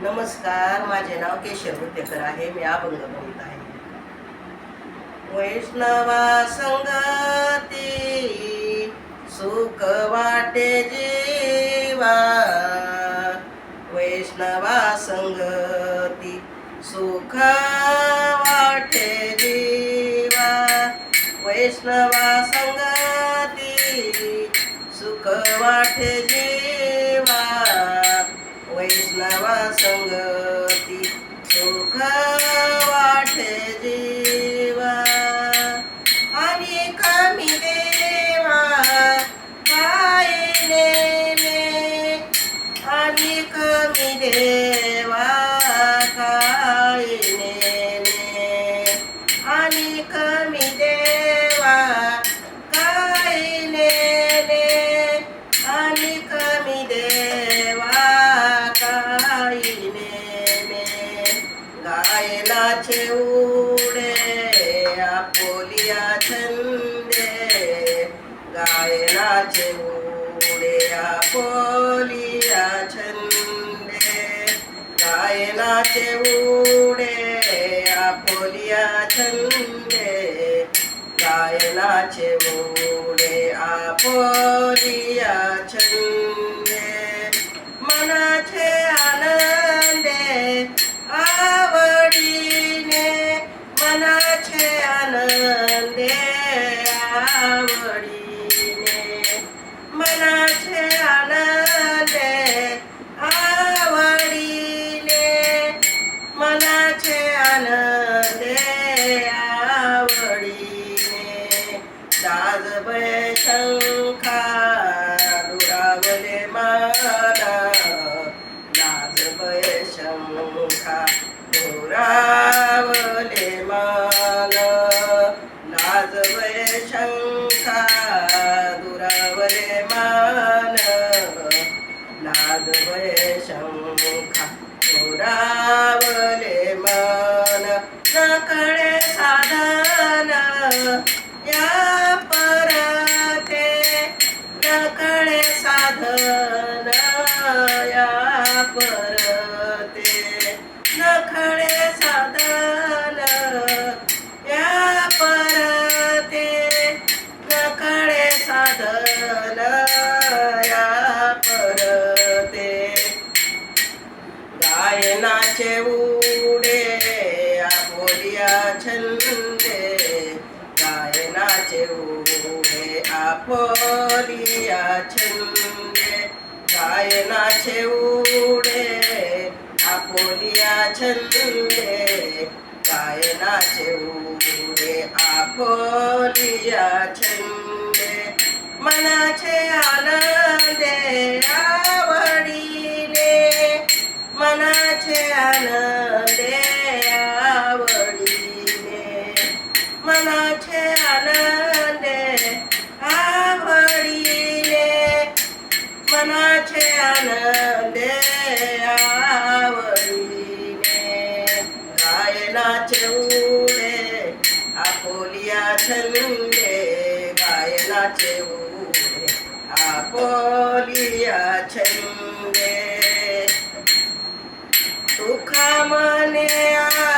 नमस्कार माझे नाव केशव रुपेकर आहे. मी अभंग बोलत आहे. वैष्णवा संगती सुख वाटे जीवा. वैष्णवा संगती सुख वाटे जीवा. वैष्णवा संगती सुख वाटे जीवा. वैष्णवा संगती सुख वाटे जीवा. आणि कमी देवा काय आणि कमी देवा काय नेले आणि कमी પાછે ઉડે, આ પોલિયા છંદે ગાયના છે ઉડે, આ પોલિયા છંદે ગાયના છે ઉડે, આ પોલિયા છંદે ગાયના છે ઉડે, આ છંદે आवडीने मनाचे आनंदे आवडीने मनाचे आनंदे आवडीने. दाजबय शंखा दुरावले लाजबय शंखा दुरावले मान. लाजबय शंखा दुरावले मान. नकळे साधन या परते नकळे साधन. નાચે નાચે ઉડે આ બોરિયા છંદે ગાય નાચે ઉડે આ બોરિયા છંદે ગાય નાચે ઉડે આ બોરિયા છંદે ગાય નાચે ઉડે આ બોરિયા છંદે મના છે આનંદે આવડી આનંદે આવડીને, મન છે આનંદે આવડીને, મન છે આનંદે આવડીને, ગાયના છે ઉડે આ બોલિયા છલુંડે ગાયના છે ઉડે આ બોલિયા છલુંડે મને આ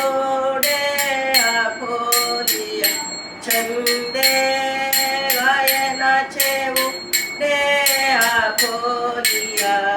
ઓડે આખો દિયા છંદે ગાય નાચે ઓડે આખો દિયા